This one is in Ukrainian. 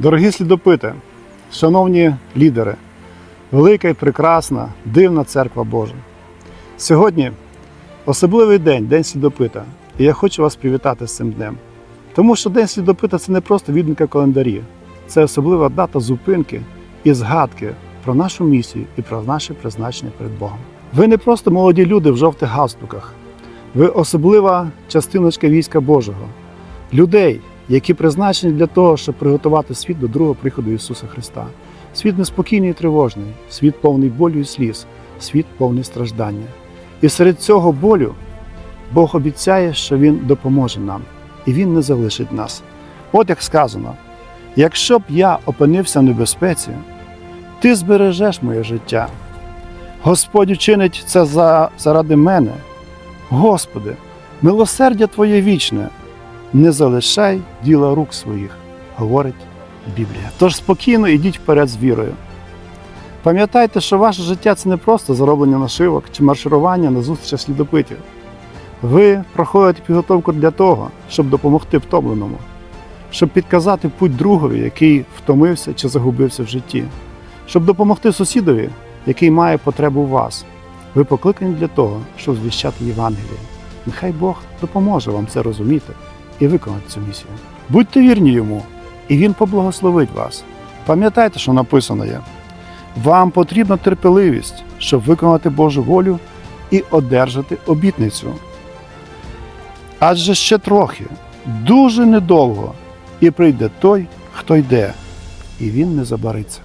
Дорогі слідопити, шановні лідери, велика і прекрасна, дивна церква Божа. Сьогодні особливий день, День слідопита, і я хочу вас привітати з цим днем. Тому що День слідопита це не просто відмінка календарі, це особлива дата зупинки і згадки про нашу місію і про наше призначення перед Богом. Ви не просто молоді люди в жовтих галстуках, ви особлива частиночка війська Божого, людей, які призначені для того, щоб приготувати світ до другого приходу Ісуса Христа. Світ неспокійний і тривожний, світ повний болю і сліз, світ повний страждання. І серед цього болю Бог обіцяє, що Він допоможе нам, і Він не залишить нас. От як сказано: якщо б я опинився в небезпеці, ти збережеш моє життя. Господь учинить це за, заради мене. Господи, милосердя Твоє вічне, не залишай діла рук своїх, говорить Біблія. Тож спокійно йдіть вперед з вірою. Пам'ятайте, що ваше життя це не просто зароблення нашивок чи марширування на зустрічах слідопитів. Ви проходите підготовку для того, щоб допомогти втомленому, щоб підказати путь другові, який втомився чи загубився в житті, щоб допомогти сусідові, який має потребу в вас. Ви покликані для того, щоб звіщати Євангеліє. Нехай Бог допоможе вам це розуміти і виконати цю місію. Будьте вірні йому, і Він поблагословить вас. Пам'ятайте, що написано є. Вам потрібна терпеливість, щоб виконати Божу волю і одержати обітницю. Адже ще трохи, дуже недовго, і прийде той, хто йде, і він не забариться.